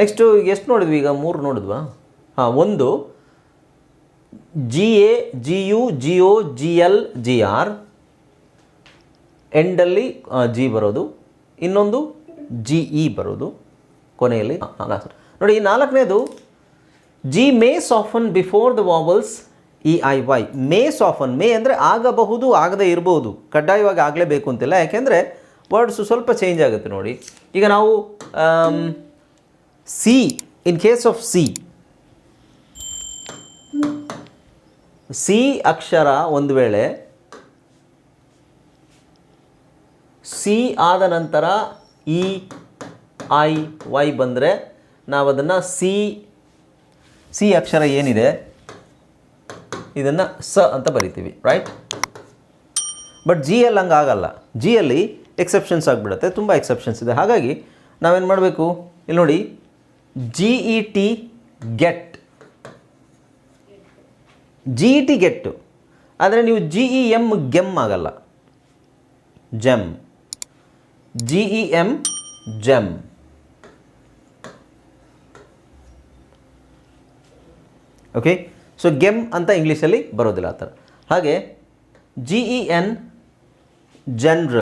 Next ಎಷ್ಟು ನೋಡಿದ್ವಿ ಈಗ? ಮೂರು ನೋಡಿದ್ವಾ? ಹಾಂ, ಒಂದು. G A G U G O G L G R ಎಂಡಲ್ಲಿ G ಬರೋದು. ಇನ್ನೊಂದು ಜಿ ಇ ಬರೋದು. ಕೊನೆಯಲ್ಲಿ ನೋಡಿ ನಾಲ್ಕನೇದು G may soften before the vowels E I Y may soften may ಅಂದರೆ ಆಗಬಹುದು, ಆಗದೇ ಇರಬಹುದು ಕಡ್ಡಾಯವಾಗಿ ಆಗಲೇಬೇಕು ಅಂತಿಲ್ಲ. ಯಾಕೆಂದರೆ ವರ್ಡ್ಸು ಸ್ವಲ್ಪ ಚೇಂಜ್ ಆಗುತ್ತೆ ನೋಡಿ. ಈಗ ನಾವು C in case of C C ಅಕ್ಷರ ಒಂದು ವೇಳೆ ಸಿ ಆದ ನಂತರ ಇ ಐ ವೈ ಬಂದರೆ ನಾವು ಅದನ್ನು ಸಿ ಸಿ ಅಕ್ಷರ ಏನಿದೆ? ಇದನ್ನು ಸ ಅಂತ ಬರಿತೀವಿ ರೈಟ್ ಬಟ್ ಜಿ ಹಂಗೆ ಆಗಲ್ಲ. ಜಿಯಲ್ಲಿ ಎಕ್ಸೆಪ್ಷನ್ಸ್ ಆಗಿಬಿಡುತ್ತೆ, ತುಂಬ ಎಕ್ಸೆಪ್ಷನ್ಸ್ ಇದೆ. ಹಾಗಾಗಿ ನಾವೇನು ಮಾಡಬೇಕು? ಇಲ್ಲಿ ನೋಡಿ G E T get G E T get ಆದರೆ ನೀವು ಜಿ ಇ ಎಂ ಗೆಮ್ ಆಗಲ್ಲ. Gem G E M gem okay so gem ಅಂತ ಇಂಗ್ಲೀಷಲ್ಲಿ ಬರೋದಿಲ್ಲ ಆ ಥರ. ಹಾಗೆ G E N general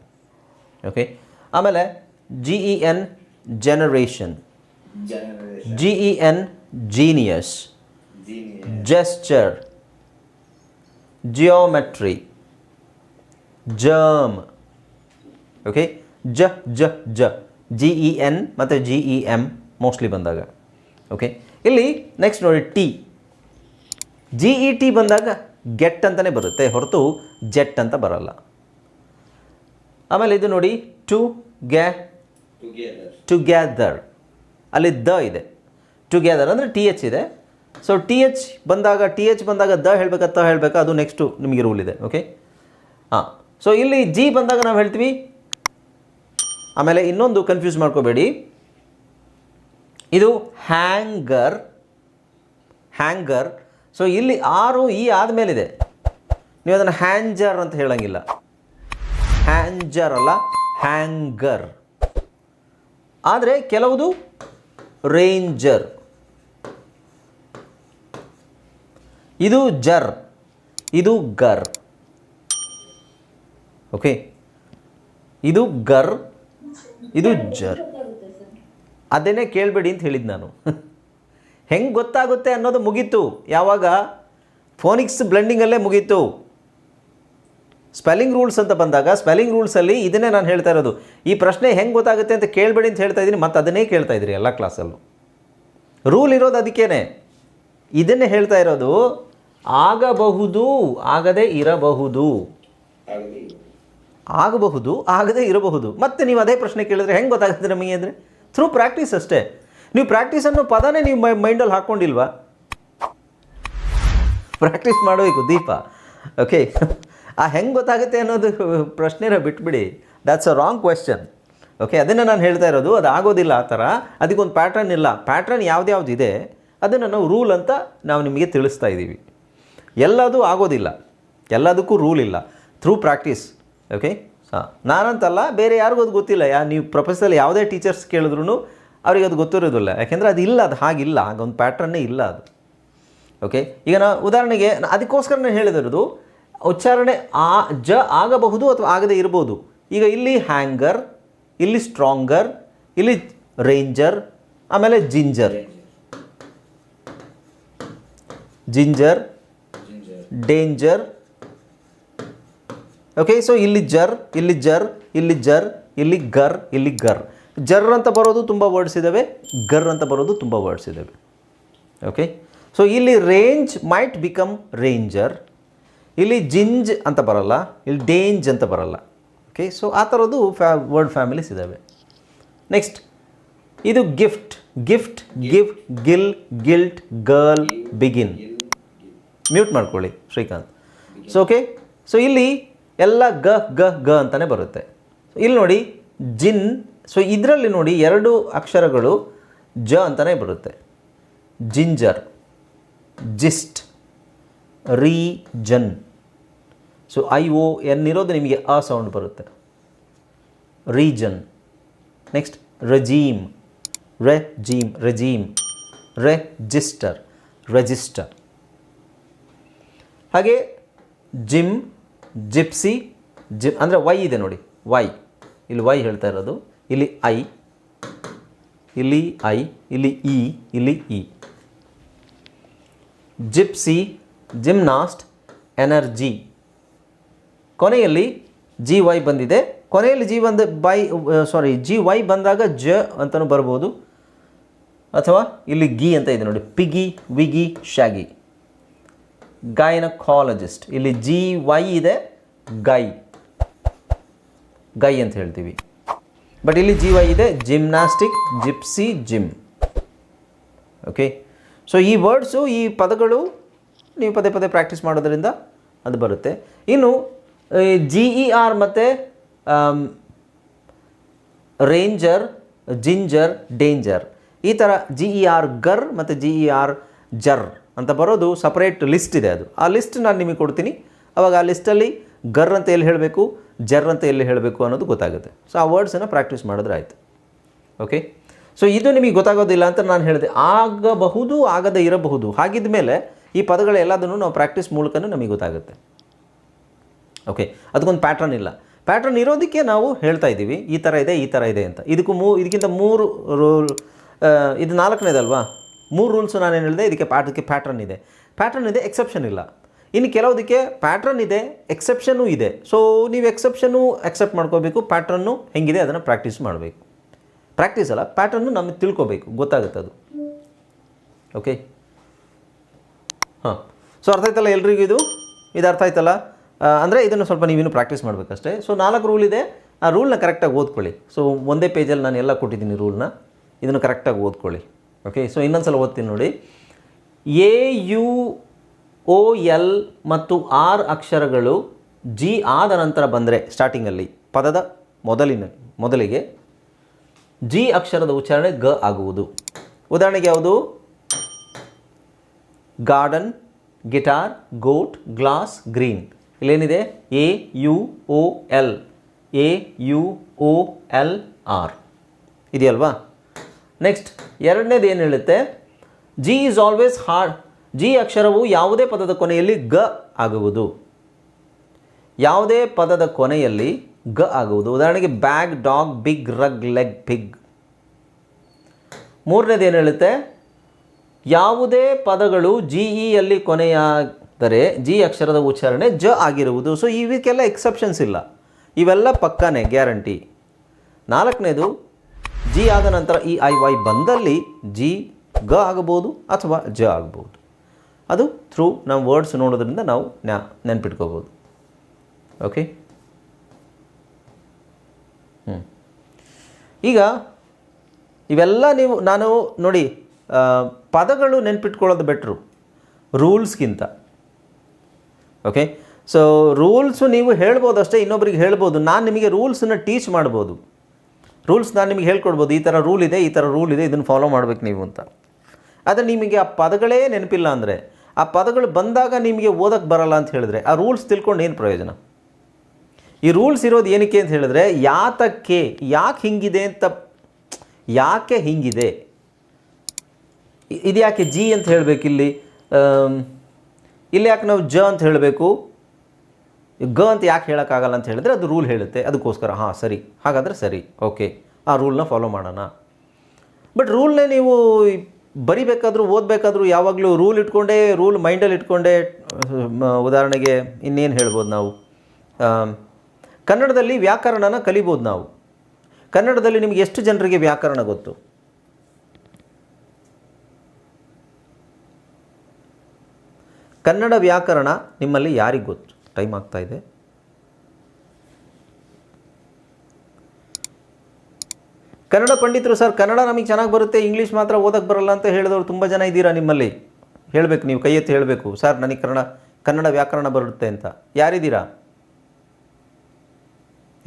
okay ಆಮೇಲೆ G E N generation G E N genius gesture geometry germ okay ಜ ಜ ಜ ಜಿ ಇ ಎನ್ ಮತ್ತು ಜಿ ಇ ಎಂ ಮೋಸ್ಟ್ಲಿ ಬಂದಾಗ. ಓಕೆ ಇಲ್ಲಿ ನೆಕ್ಸ್ಟ್ ನೋಡಿ ಟಿ ಜಿ ಇ ಟಿ ಬಂದಾಗ ಗೆಟ್ ಅಂತಲೇ ಬರುತ್ತೆ. ಹೊರತು ಜೆಟ್ ಅಂತ ಬರಲ್ಲ. ಆಮೇಲೆ ಇದು ನೋಡಿ ಟು ಗ್ಯಾ ಟುಗ್ಯಾದರ್ ಅಲ್ಲಿ ದ ಇದೆ. ಟುಗ್ಯಾದರ್ ಅಂದರೆ ಟಿ ಎಚ್ ಇದೆ. ಸೊ ಟಿ ಎಚ್ ಬಂದಾಗ ಟಿ ಎಚ್ ಬಂದಾಗ ದ ಹೇಳಬೇಕಾ, ತ ಹೇಳಬೇಕಾ? ಅದು ನೆಕ್ಸ್ಟು ನಿಮಗೆ ರೂಲ್ ಇದೆ ಓಕೆ ಹಾಂ. ಸೊ ಇಲ್ಲಿ ಜಿ ಬಂದಾಗ ನಾವು ಹೇಳ್ತೀವಿ, ಆಮೇಲೆ ಇನ್ನೊಂದು ಕನ್ಫ್ಯೂಸ್ ಮಾಡ್ಕೋಬೇಡಿ. ಇದು ಹ್ಯಾಂಗರ್ ಹ್ಯಾಂಗರ್ ಸೊ ಇಲ್ಲಿ ಆರು, ಈ ಆದಮೇಲಿದೆ. ನೀವು ಅದನ್ನು ಹ್ಯಾಂಜರ್ ಅಂತ ಹೇಳಂಗಿಲ್ಲ. ಹ್ಯಾಂಜರ್ ಅಲ್ಲ ಹ್ಯಾಂಗರ್ ಆದರೆ ಕೆಲವುದು ರೇಂಜರ್ ಇದು ಜರ್, ಇದು ಗರ್. ಓಕೆ ಇದು ಗರ್, ಇದು ಜರ್. ಅದನ್ನೇ ಕೇಳಬೇಡಿ ಅಂತ ಹೇಳಿದ್ದು ನಾನು. ಹೆಂಗೆ ಗೊತ್ತಾಗುತ್ತೆ ಅನ್ನೋದು ಮುಗೀತು. ಯಾವಾಗ? ಫೋನಿಕ್ಸ್ ಬ್ಲೆಂಡಿಂಗಲ್ಲೇ ಮುಗೀತು. ಸ್ಪೆಲ್ಲಿಂಗ್ ರೂಲ್ಸ್ ಅಂತ ಬಂದಾಗ ಸ್ಪೆಲ್ಲಿಂಗ್ ರೂಲ್ಸಲ್ಲಿ ಇದನ್ನೇ ನಾನು ಹೇಳ್ತಾ ಇರೋದು. ಈ ಪ್ರಶ್ನೆ ಹೆಂಗೆ ಗೊತ್ತಾಗುತ್ತೆ ಅಂತ ಕೇಳಬೇಡಿ ಅಂತ ಹೇಳ್ತಾ ಇದ್ದೀನಿ, ಮತ್ತು ಅದನ್ನೇ ಕೇಳ್ತಾ ಇದ್ದೀರಿ ಎಲ್ಲ ಕ್ಲಾಸಲ್ಲೂ ರೂಲ್ ಇರೋದು ಅದಕ್ಕೇ ಇದನ್ನೇ ಹೇಳ್ತಾ ಇರೋದು, ಆಗಬಹುದು, ಆಗದೆ ಇರಬಹುದು. ಆಗಬಹುದು, ಆಗದೆ ಇರಬಹುದು. ಮತ್ತು ನೀವು ಅದೇ ಪ್ರಶ್ನೆ ಕೇಳಿದ್ರೆ ಹೆಂಗೆ ಗೊತ್ತಾಗುತ್ತೆ ನಮಗೆ ಅಂದರೆ? ಥ್ರೂ ಪ್ರಾಕ್ಟೀಸ್ ಅಷ್ಟೇ. ನೀವು ಪ್ರಾಕ್ಟೀಸ್ ಅನ್ನೋ ಪದನೇ ನೀವು ಮೈ ಮೈಂಡಲ್ಲಿ ಹಾಕ್ಕೊಂಡಿಲ್ವಾ ಪ್ರಾಕ್ಟೀಸ್ ಮಾಡಬೇಕು ದೀಪ. ಓಕೆ ಆ ಹೆಂಗೆ ಗೊತ್ತಾಗುತ್ತೆ ಅನ್ನೋದು ಪ್ರಶ್ನೆನ ಬಿಟ್ಬಿಡಿ. That's a wrong question okay ಅದನ್ನು ನಾನು ಹೇಳ್ತಾ ಇರೋದು, ಅದು ಆಗೋದಿಲ್ಲ ಆ ಥರ. ಅದಕ್ಕೊಂದು ಪ್ಯಾಟ್ರನ್ ಇಲ್ಲ. ಪ್ಯಾಟ್ರನ್ ಯಾವ್ದು ಇದೆ, ಅದನ್ನು ನಾವು ರೂಲ್ ಅಂತ ನಾವು ನಿಮಗೆ ತಿಳಿಸ್ತಾ ಇದ್ದೀವಿ. ಎಲ್ಲದೂ ಆಗೋದಿಲ್ಲ. ಎಲ್ಲದಕ್ಕೂ ರೂಲ್ ಇಲ್ಲ. ಥ್ರೂ ಪ್ರಾಕ್ಟೀಸ್ ಓಕೆ ಹಾಂ ನಾನಂತಲ್ಲ, ಬೇರೆ ಯಾರಿಗೂ ಅದು ಗೊತ್ತಿಲ್ಲ. ಯಾ, ನೀವು ಪ್ರೊಫೆಸರ್ ಯಾವುದೇ ಟೀಚರ್ಸ್ ಕೇಳಿದ್ರು ಅವ್ರಿಗೆ ಅದು ಗೊತ್ತಿರೋದಿಲ್ಲ. ಯಾಕೆಂದರೆ ಅದು ಇಲ್ಲ, ಅದು ಹಾಗಿಲ್ಲ. ಹಾಗೊಂದು ಪ್ಯಾಟ್ರನ್ನೇ ಇಲ್ಲ ಅದು. ಓಕೆ ಈಗ ನಾವು ಉದಾಹರಣೆಗೆ, ಅದಕ್ಕೋಸ್ಕರ ಹೇಳಿದಿರೋದು ಉಚ್ಚಾರಣೆ ಆ, ಜ ಆಗಬಹುದು ಅಥವಾ ಆಗದೇ ಇರಬಹುದು ಈಗ ಇಲ್ಲಿ ಹ್ಯಾಂಗರ್, ಇಲ್ಲಿ ಸ್ಟ್ರಾಂಗರ್, ಇಲ್ಲಿ ರೇಂಜರ್, ಆಮೇಲೆ ginger. Ginger, danger. Okay so ಇಲ್ಲಿ ಜರ್ ಇಲ್ಲಿ ಜರ್ ಇಲ್ಲಿ ಜರ್, ಇಲ್ಲಿ ಗರ್ ಇಲ್ಲಿ ಗರ್. ಜರ್ ಅಂತ ಬರೋದು ತುಂಬ ವರ್ಡ್ಸ್ ಇದ್ದಾವೆ ಗರ್ ಅಂತ ಬರೋದು ತುಂಬ ವರ್ಡ್ಸ್ ಇದ್ದಾವೆ ಓಕೆ ಸೊ ಇಲ್ಲಿ ರೇಂಜ್ ಮೈಟ್ ಬಿಕಮ್ ರೇಂಜರ್ ಇಲ್ಲಿ ಜಿಂಜ್ ಅಂತ ಬರಲ್ಲ, ಇಲ್ಲಿ ಡೇಂಜ್ ಅಂತ ಬರಲ್ಲ. ಓಕೆ ಸೊ ಆ ಥರದ್ದು ಫ್ಯಾ ವರ್ಡ್ ಫ್ಯಾಮಿಲೀಸ್ ಇದ್ದಾವೆ ನೆಕ್ಸ್ಟ್ ಇದು ಗಿಫ್ಟ್ ಗಿಫ್ಟ್ ಗಿಫ್ಟ್ ಗಿಲ್ ಗಿಲ್ಟ್ ಗರ್ಲ್ ಬಿಗಿನ್ ಮ್ಯೂಟ್ ಮಾಡ್ಕೊಳ್ಳಿ, ಶ್ರೀಕಾಂತ್. ಸೊ ಓಕೆ ಸೊ ಇಲ್ಲಿ ಎಲ್ಲ ಗ ಗ ಗ ಅಂತಲೇ ಬರುತ್ತೆ. ಇಲ್ಲಿ ನೋಡಿ, ಜಿನ್ ಸೊ ಇದರಲ್ಲಿ ನೋಡಿ ಎರಡು ಅಕ್ಷರಗಳು ಜ ಅಂತಲೇ ಬರುತ್ತೆ. Ginger gist region. So I O N ಇರೋದು ನಿಮಗೆ ಆ ಸೌಂಡ್ ಬರುತ್ತೆ. ರೀಜನ್. ನೆಕ್ಸ್ಟ್ ರಜೀಮ್ ರೆಜಿಮ್ ರೆ ರೆಜಿಸ್ಟರ್ ರೆಜಿಸ್ಟರ್ ಹಾಗೆ ಜಿಮ್ ಜಿಪ್ಸಿ ಜಿಮ್ ಅಂದರೆ ವೈ ಇದೆ ನೋಡಿ. ವೈ ಇಲ್ಲಿ ವೈ ಹೇಳ್ತಾ ಇರೋದು. ಇಲ್ಲಿ ಐ ಇಲ್ಲಿ ಐ ಇಲ್ಲಿ ಇ ಇಲ್ಲಿ ಇ ಜಿಪ್ಸಿ ಜಿಮ್ನಾಸ್ಟ್ ಎನರ್ಜಿ. ಕೊನೆಯಲ್ಲಿ ಜಿ ವೈ ಬಂದಿದೆ. ಕೊನೆಯಲ್ಲಿ ಜಿ ಬಂದ ಬೈ ಸಾರಿ ಜಿ ವೈ ಬಂದಾಗ ಜ ಅಂತಲೂ ಬರ್ಬೋದು. ಅಥವಾ ಇಲ್ಲಿ ಗಿ ಅಂತ ಇದೆ ನೋಡಿ. Piggy, wiggy shaggy gynaecologist. ಇಲ್ಲಿ ಜಿ ವೈ ಇದೆ, ಗೈ. ಗೈ ಅಂತ ಹೇಳ್ತೀವಿ. ಬಟ್ ಇಲ್ಲಿ ಜಿ ವೈ ಇದೆ, gymnastic, gypsy, gym. Okay? So ಈ ವರ್ಡ್ಸು, ಈ ಪದಗಳು ನೀವು ಪದೇ ಪದೇ ಪ್ರಾಕ್ಟೀಸ್ ಮಾಡೋದರಿಂದ ಅದು ಬರುತ್ತೆ. ಇನ್ನು ಜಿ ಇ ಆರ್ ಮತ್ತು ರೇಂಜರ್ ಜಿಂಜರ್ ಡೇಂಜರ್ ಈ ಥರ ಜಿ ಇ ಆರ್ ಗರ್ ಮತ್ತು ಜಿ ಇ ಆರ್ ಜರ್ ಅಂತ ಬರೋದು ಸಪ್ರೇಟ್ ಲಿಸ್ಟ್ ಇದೆ ಅದು. ಆ ಲಿಸ್ಟ್ ನಾನು ನಿಮಗೆ ಕೊಡ್ತೀನಿ. ಅವಾಗ ಆ ಲಿಸ್ಟಲ್ಲಿ ಗರ್ ಅಂತ ಎಲ್ಲಿ ಹೇಳಬೇಕು ಜರ್ ಅಂತ ಎಲ್ಲಿ ಹೇಳಬೇಕು ಅನ್ನೋದು ಗೊತ್ತಾಗುತ್ತೆ. ಸೊ ಆ ವರ್ಡ್ಸನ್ನು ಪ್ರಾಕ್ಟೀಸ್ ಮಾಡಿದ್ರೆ ಆಯಿತು. ಓಕೆ ಸೊ ಇದು ನಿಮಗೆ ಗೊತ್ತಾಗೋದಿಲ್ಲ ಅಂತ ನಾನು ಹೇಳಿದೆ. ಆಗಬಹುದು, ಆಗದೇ ಇರಬಹುದು. ಹಾಗಿದ್ದ ಮೇಲೆ ಈ ಪದಗಳೆಲ್ಲದನ್ನು ನಾವು ಪ್ರಾಕ್ಟೀಸ್ ಮೂಲಕನೂ ನಮಗೆ ಗೊತ್ತಾಗುತ್ತೆ. ಓಕೆ ಅದಕ್ಕೊಂದು ಪ್ಯಾಟ್ರನ್ ಇಲ್ಲ. ಪ್ಯಾಟ್ರನ್ ಇರೋದಕ್ಕೆ ನಾವು ಹೇಳ್ತಾ ಇದ್ದೀವಿ, ಈ ಥರ ಇದೆ, ಈ ಥರ ಇದೆ ಅಂತ. ಇದಕ್ಕೂ ಮೂ ಇದಕ್ಕಿಂತ ಮೂರು ರೂಲ್ ಇದು ನಾಲ್ಕನೇದಲ್ವಾ? ಮೂರು ರೂಲ್ಸು ಏನು ಹೇಳಿದೆ, ಇದಕ್ಕೆ ಪಾಠಕ್ಕೆ ಪ್ಯಾಟ್ರನ್ ಇದೆ. ಪ್ಯಾಟ್ರನ್ ಇದೆ ಎಕ್ಸೆಪ್ಷನ್ ಇಲ್ಲ. ಇನ್ನು ಕೆಲವುದಕ್ಕೆ ಪ್ಯಾಟ್ರನ್ ಇದೆ ಎಕ್ಸೆಪ್ಷನೂ ಇದೆ. ಸೊ ನೀವು ಎಕ್ಸೆಪ್ಷನ್ನು ಎಕ್ಸೆಪ್ಟ್ ಮಾಡ್ಕೋಬೇಕು ಪ್ಯಾಟ್ರನ್ನು ಹೆಂಗಿದೆ ಅದನ್ನು ಪ್ರಾಕ್ಟೀಸ್ ಮಾಡಬೇಕು. ಪ್ರಾಕ್ಟೀಸ್ ಅಲ್ಲ ಪ್ಯಾಟ್ರನ್ನು ನಮಗೆ ತಿಳ್ಕೊಬೇಕು, ಗೊತ್ತಾಗುತ್ತೆ ಅದು. ಓಕೆ ಹಾಂ. ಸೊ ಅರ್ಥ ಆಯ್ತಲ್ಲ ಎಲ್ರಿಗೂ ಇದು? ಇದು ಅರ್ಥ ಆಯ್ತಲ್ಲ? ಅಂದರೆ ಇದನ್ನು ಸ್ವಲ್ಪ ನೀವಿನ್ನು ಪ್ರಾಕ್ಟೀಸ್ ಮಾಡಬೇಕಷ್ಟೇ. ಸೊ ನಾಲ್ಕು ರೂಲ್ ಇದೆ. ಆ ರೂಲ್ನ ಕರೆಕ್ಟಾಗಿ ಓದ್ಕೊಳ್ಳಿ. ಸೊ ಒಂದೇ ಪೇಜಲ್ಲಿ ನಾನು ಎಲ್ಲ ಕೊಟ್ಟಿದ್ದೀನಿ ರೂಲ್ನ ಇದನ್ನು ಕರೆಕ್ಟಾಗಿ ಓದ್ಕೊಳ್ಳಿ. ಓಕೆ ಸೊ ಇನ್ನೊಂದು ಸಲ ಓದ್ತೀನಿ ನೋಡಿ. ಎ ಯು ಓ ಎಲ್ ಮತ್ತು ಆರ್ ಅಕ್ಷರಗಳು ಜಿ ಆದ ನಂತರ ಬಂದರೆ ಸ್ಟಾರ್ಟಿಂಗಲ್ಲಿ ಪದದ ಮೊದಲಿನ, ಮೊದಲಿಗೆ ಜಿ ಅಕ್ಷರದ ಉಚ್ಚಾರಣೆ ಗ ಆಗುವುದು. ಉದಾಹರಣೆಗೆ ಯಾವುದು? Garden, guitar, goat, glass, green. ಇಲ್ಲೇನಿದೆ? A, U O L. A, U O L, R. ಇದೆಯಲ್ವಾ? ನೆಕ್ಸ್ಟ್, ಎರಡನೇದು ಏನು ಹೇಳುತ್ತೆ? G is always hard G ಅಕ್ಷರವು ಯಾವುದೇ ಪದದ ಕೊನೆಯಲ್ಲಿ ಗ ಆಗುವುದು. ಯಾವುದೇ ಪದದ ಕೊನೆಯಲ್ಲಿ ಗ ಆಗುವುದು. ಉದಾಹರಣೆಗೆ bag dog big rug leg big ಮೂರನೇದು ಏನು ಹೇಳುತ್ತೆ? ಯಾವುದೇ ಪದಗಳು ಜಿ ಇಯಲ್ಲಿ ಕೊನೆಯಾದರೆ ಜಿ ಅಕ್ಷರದ ಉಚ್ಚಾರಣೆ ಜ ಆಗಿರುವುದು. ಸೊ ಇವಕ್ಕೆಲ್ಲ ಎಕ್ಸೆಪ್ಷನ್ಸ್ ಇಲ್ಲ. ಇವೆಲ್ಲ ಪಕ್ಕನೆ ಗ್ಯಾರಂಟಿ ನಾಲ್ಕನೇದು ಜಿ ಆದ ನಂತರ ಇ ಐ ವೈ ಬಂದಲ್ಲಿ ಜಿ ಗ ಆಗಬಹುದು ಅಥವಾ ಜ ಆಗ್ಬೋದು ಅದು ಥ್ರೂ ನಾವು ವರ್ಡ್ಸ್ ನೋಡೋದ್ರಿಂದ ನಾವು ನ್ಯಾ ನೆನ್ಪಿಟ್ಕೋಬೋದು ಓಕೆ ಈಗ ಇವೆಲ್ಲ ನೀವು, ನಾನು ನೋಡಿ ಪದಗಳು ನೆನ್ಪಿಟ್ಕೊಳ್ಳೋದು ಬೆಟ್ರು. ರೂಲ್ಸ್ಗಿಂತ. ಓಕೆ ಸೊ ರೂಲ್ಸು ನೀವು ಹೇಳ್ಬೋದು ಅಷ್ಟೇ ಇನ್ನೊಬ್ರಿಗೆ ಹೇಳ್ಬೋದು. ನಾನು ನಿಮಗೆ ರೂಲ್ಸನ್ನು ಟೀಚ್ ಮಾಡ್ಬೋದು. ರೂಲ್ಸ್ ನಾನು ನಿಮಗೆ ಹೇಳ್ಕೊಡ್ಬೋದು, ಈ ಥರ ರೂಲ್ ಇದೆ, ಈ ಥರ ರೂಲ್ ಇದೆ, ಇದನ್ನು ಫಾಲೋ ಮಾಡ್ಬೇಕು ನೀವು ಅಂತ. ಆದರೆ ನಿಮಗೆ ಆ ಪದಗಳೇ ನೆನಪಿಲ್ಲ ಅಂದರೆ, ಆ ಪದಗಳು ಬಂದಾಗ ನಿಮಗೆ ಓದಕ್ಕೆ ಬರಲ್ಲ ಅಂತ ಹೇಳಿದ್ರೆ, ಆ ರೂಲ್ಸ್ ತಿಳ್ಕೊಂಡು ಏನು ಪ್ರಯೋಜನ? ಈ ರೂಲ್ಸ್ ಇರೋದು ಏನಕ್ಕೆ ಅಂತ ಹೇಳಿದ್ರೆ, ಯಾತಕ್ಕೆ, ಯಾಕೆ ಹಿಂಗಿದೆ ಅಂತ, ಯಾಕೆ ಹಿಂಗಿದೆ? ಇದು ಯಾಕೆ ಜಿ ಅಂತ ಹೇಳಬೇಕು ಇಲ್ಲಿ? ಇಲ್ಲಿ ಯಾಕೆ ನಾವು ಜ ಅಂತ ಹೇಳಬೇಕು? ಗ ಅಂತ ಯಾಕೆ ಹೇಳೋಕ್ಕಾಗಲ್ಲ ಅಂತ ಹೇಳಿದ್ರೆ ಅದು ರೂಲ್ ಹೇಳುತ್ತೆ. ಅದಕ್ಕೋಸ್ಕರ, ಹಾಂ, ಸರಿ. ಹಾಗಾದರೆ ಸರಿ. ಓಕೆ. ಆ ರೂಲ್ನ ಫಾಲೋ ಮಾಡೋಣ. ಬಟ್ ರೂಲ್ನೇ ನೀವು ಬರಿಬೇಕಾದ್ರೂ, ಓದಬೇಕಾದ್ರೂ ಯಾವಾಗಲೂ ರೂಲ್ ಇಟ್ಕೊಂಡೇ, ರೂಲ್ ಮೈಂಡಲ್ಲಿ ಇಟ್ಕೊಂಡೇ ಉದಾಹರಣೆಗೆ ಇನ್ನೇನು ಹೇಳ್ಬೋದು ನಾವು? ಕನ್ನಡದಲ್ಲಿ ವ್ಯಾಕರಣನ ಕಲಿಬೋದು ನಾವು. ಕನ್ನಡದಲ್ಲಿ ನಿಮಗೆ ಎಷ್ಟು ಜನರಿಗೆ ವ್ಯಾಕರಣ ಗೊತ್ತು? ಕನ್ನಡ ವ್ಯಾಕರಣ ನಿಮ್ಮಲ್ಲಿ ಯಾರಿಗೆ ಗೊತ್ತು? ಟೈಮ್ ಆಗ್ತಾ ಇದೆ. ಕನ್ನಡ ಪಂಡಿತರು, ಸರ್, ಕನ್ನಡ ನಮಗೆ ಚೆನ್ನಾಗಿ ಬರುತ್ತೆ, ಇಂಗ್ಲೀಷ್ ಮಾತ್ರ ಓದಕ್ಕೆ ಬರಲ್ಲ ಅಂತ ಹೇಳಿದವರು ತುಂಬ ಜನ ಇದ್ದೀರಾ ನಿಮ್ಮಲ್ಲಿ? ಹೇಳಬೇಕು, ನೀವು ಕೈ ಎತ್ತಿ ಹೇಳಬೇಕು, ಸರ್, ನನಗೆ ಕನ್ನಡ ಕನ್ನಡ ವ್ಯಾಕರಣ ಬರುತ್ತೆ ಅಂತ. ಯಾರಿದ್ದೀರಾ?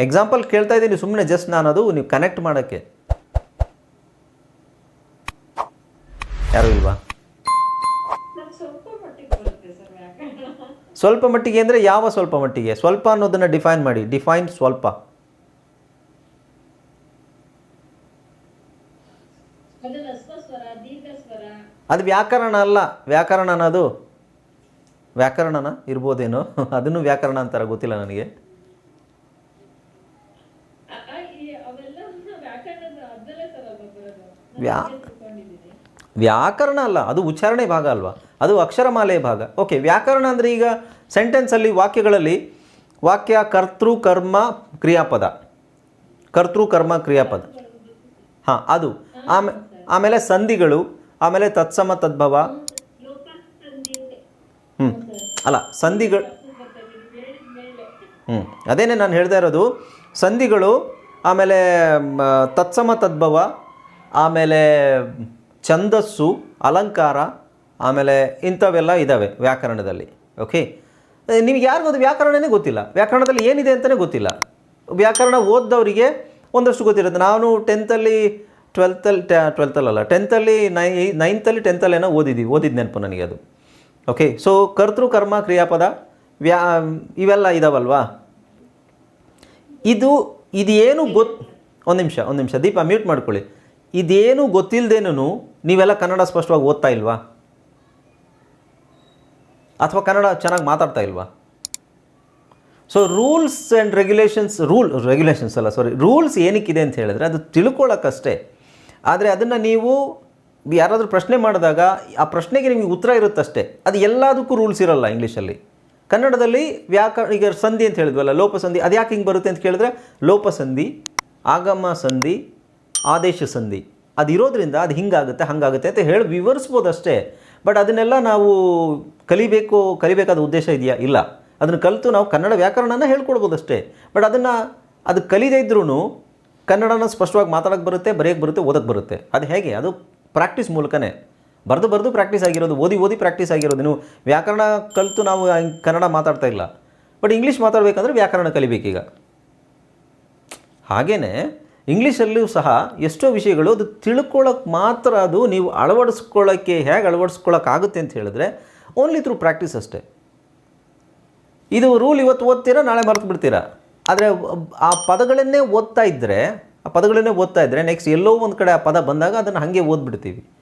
ಎಕ್ಸಾಂಪಲ್ ಕೇಳ್ತಾ ಇದ್ದೀನಿ ಸುಮ್ಮನೆ ಜಸ್ಟ್ ನಾನು ಅದು ನೀವು ಕನೆಕ್ಟ್ ಮಾಡೋಕ್ಕೆ. ಯಾರು ಇಲ್ವಾ? ಸ್ವಲ್ಪ ಮಟ್ಟಿಗೆ ಅಂದರೆ ಯಾವ ಸ್ವಲ್ಪ ಮಟ್ಟಿಗೆ? ಸ್ವಲ್ಪ ಅನ್ನೋದನ್ನು ಡಿಫೈನ್ ಮಾಡಿ. ಡಿಫೈನ್ ಸ್ವಲ್ಪ. ಅದು ವ್ಯಾಕರಣ ಅಲ್ಲ. ವ್ಯಾಕರಣ ಅನ್ನೋದು ವ್ಯಾಕರಣನ ಇರ್ಬೋದೇನೋ? ಅದನ್ನು ವ್ಯಾಕರಣ ಅಂತಾರ ಗೊತ್ತಿಲ್ಲ ನನಗೆ. ವ್ಯಾ ವ್ಯಾಕರಣ ಅಲ್ಲ. ಅದು ಉಚ್ಚಾರಣೆ ಭಾಗ ಅಲ್ವಾ? ಅದು ಅಕ್ಷರಮಾಲೆಯ ಭಾಗ. ಓಕೆ ವ್ಯಾಕರಣ ಅಂದರೆ ಈಗ ಸೆಂಟೆನ್ಸಲ್ಲಿ ವಾಕ್ಯಗಳಲ್ಲಿ ವಾಕ್ಯ ಕರ್ತೃ, ಕರ್ಮ, ಕ್ರಿಯಾಪದ. ಕರ್ತೃ, ಕರ್ಮ, ಕ್ರಿಯಾಪದ. ಹಾಂ, ಅದು. ಆಮೇ, ಆಮೇಲೆ ಸಂಧಿಗಳು, ಆಮೇಲೆ ತತ್ಸಮ, ತದ್ಭವ. ಹ್ಞೂ ಅಲ್ಲ, ಸಂಧಿಗಳು. ಹ್ಞೂ ಅದೇನೇ ನಾನು ಹೇಳ್ತಾ ಇರೋದು. ಸಂಧಿಗಳು, ಆಮೇಲೆ ತತ್ಸಮ, ತದ್ಭವ, ಆಮೇಲೆ ಛಂದಸ್ಸು, ಅಲಂಕಾರ ಆಮೇಲೆ ಇಂಥವೆಲ್ಲ ಇದ್ದಾವೆ ವ್ಯಾಕರಣದಲ್ಲಿ ಓಕೆ ನಿಮ್ಗೆ ಯಾರಿಗೂ ಅದು ವ್ಯಾಕರಣನೇ ಗೊತ್ತಿಲ್ಲ. ವ್ಯಾಕರಣದಲ್ಲಿ ಏನಿದೆ ಅಂತಲೇ ಗೊತ್ತಿಲ್ಲ. ವ್ಯಾಕರಣ ಓದ್ದವರಿಗೆ ಒಂದಷ್ಟು ಗೊತ್ತಿರುತ್ತೆ. ನಾನು ಟೆಂತಲ್ಲಿ ಟ್ವೆಲ್ತಲ್ಲಿ ಟ್ವೆಲ್ತಲ್ಲಲ್ಲ ಟೆಂತಲ್ಲಿ ನೈ ನೈನ್ತಲ್ಲಿ ಟೆಂತಲ್ಲಿ ಏನೋ ಓದಿದ್ದೀವಿ ಓದಿದ್ದು ನೆನಪು ನನಗೆ ಅದು. ಓಕೆ ಸೊ ಕರ್ತೃ, ಕರ್ಮ, ಕ್ರಿಯಾಪದ, ವ್ಯಾ, ಇವೆಲ್ಲ ಇದಾವಲ್ವಾ? ಇದು, ಇದೇನು ಗೊತ್ತು ಒಂದು ನಿಮಿಷ ಒಂದು ನಿಮಿಷ, ದೀಪ ಮ್ಯೂಟ್ ಮಾಡ್ಕೊಳ್ಳಿ. ಇದೇನು ಗೊತ್ತಿಲ್ಲದೇನೂ ನೀವೆಲ್ಲ ಕನ್ನಡ ಸ್ಪಷ್ಟವಾಗಿ ಓದ್ತಾ ಇಲ್ವಾ? ಅಥವಾ ಕನ್ನಡ ಚೆನ್ನಾಗಿ ಮಾತಾಡ್ತಾ ಇಲ್ವಾ? So rules and regulations rule regulations ಅಲ್ಲ ಸಾರಿ ರೂಲ್ಸ್ ಏನಕ್ಕಿದೆ ಅಂತ ಹೇಳಿದ್ರೆ ಅದು ತಿಳ್ಕೊಳ್ಳೋಕ್ಕಷ್ಟೇ. ಆದರೆ ಅದನ್ನು ನೀವು ಯಾರಾದರೂ ಪ್ರಶ್ನೆ ಮಾಡಿದಾಗ ಆ ಪ್ರಶ್ನೆಗೆ ನಿಮಗೆ ಉತ್ತರ ಇರುತ್ತಷ್ಟೇ. ಅದು ಎಲ್ಲದಕ್ಕೂ ರೂಲ್ಸ್ ಇರಲ್ಲ ಇಂಗ್ಲೀಷಲ್ಲಿ. ಕನ್ನಡದಲ್ಲಿ ವ್ಯಾಕರಣ, ಈಗ ಸಂಧಿ ಅಂತ ಹೇಳಿದ್ವಲ್ಲ ಲೋಪಸಂಧಿ ಅದು ಯಾಕೆ ಹಿಂಗೆ ಬರುತ್ತೆ ಅಂತ ಕೇಳಿದ್ರೆ ಲೋಪಸಂಧಿ ಆಗಮ ಸಂಧಿ, ಆದೇಶ ಸಂಧಿ. ಅದು ಇರೋದ್ರಿಂದ ಅದು ಹಿಂಗಾಗುತ್ತೆ, ಹಾಗಾಗುತ್ತೆ ಅಂತ ಹೇಳಿ ವಿವರಿಸ್ಬೋದು ಅಷ್ಟೇ ಬಟ್ ಅದನ್ನೆಲ್ಲ ನಾವು ಕಲಿಬೇಕು, ಕಲಿಬೇಕಾದ ಉದ್ದೇಶ ಇದೆಯಾ? ಇಲ್ಲ. ಅದನ್ನು ಕಲಿತು ನಾವು ಕನ್ನಡ ವ್ಯಾಕರಣನ ಹೇಳ್ಕೊಡ್ಬೋದು ಅಷ್ಟೇ. ಬಟ್ ಅದನ್ನು, ಅದು ಕಲಿದೇ ಇದ್ರೂ ಕನ್ನಡನ ಸ್ಪಷ್ಟವಾಗಿ ಮಾತಾಡೋಕ್ಕೆ ಬರುತ್ತೆ ಬರೆಯೋಕ್ಕೆ ಬರುತ್ತೆ ಓದಕ್ಕೆ ಬರುತ್ತೆ. ಅದು ಹೇಗೆ? ಅದು ಪ್ರಾಕ್ಟೀಸ್ ಮೂಲಕನೇ. ಬರೆದು ಬರೆದು ಪ್ರಾಕ್ಟೀಸ್ ಆಗಿರೋದು, ಓದಿ ಓದಿ ಪ್ರಾಕ್ಟೀಸ್ ಆಗಿರೋದು. ನೀವು ವ್ಯಾಕರಣ ಕಲಿತು ನಾವು ಕನ್ನಡ ಮಾತಾಡ್ತಾ ಇಲ್ಲ. ಬಟ್ ಇಂಗ್ಲೀಷ್ ಮಾತಾಡಬೇಕಂದ್ರೆ ವ್ಯಾಕರಣ ಕಲಿಬೇಕೀಗ. ಹಾಗೆಯೇ ಇಂಗ್ಲೀಷಲ್ಲೂ ಸಹ ಎಷ್ಟೋ ವಿಷಯಗಳು ಅದು ತಿಳ್ಕೊಳ್ಳೋಕೆ ಮಾತ್ರ ಅದು ನೀವು ಅಳವಡಿಸ್ಕೊಳ್ಳೋಕ್ಕೆ ಹೇಗೆ ಅಳವಡಿಸ್ಕೊಳ್ಳೋಕ್ಕಾಗುತ್ತೆ ಅಂತ ಹೇಳಿದ್ರೆ ಓನ್ಲಿ ಥ್ರೂ ಪ್ರಾಕ್ಟೀಸ್ ಅಷ್ಟೇ. ಇದು ರೂಲ್ ಇವತ್ತು ಓದ್ತೀರಾ, ನಾಳೆ ಮರೆತು ಬಿಡ್ತೀರಾ? ಆದರೆ ಆ ಪದಗಳನ್ನೇ ಓದ್ತಾ ಇದ್ದರೆ ಆ ಪದಗಳನ್ನೇ ಓದ್ತಾ ಇದ್ದರೆ ನೆಕ್ಸ್ಟ್ ಎಲ್ಲೋ ಒಂದು ಕಡೆ ಆ ಪದ ಬಂದಾಗ ಅದನ್ನು ಹಾಗೆ ಓದ್ಬಿಡ್ತೀವಿ.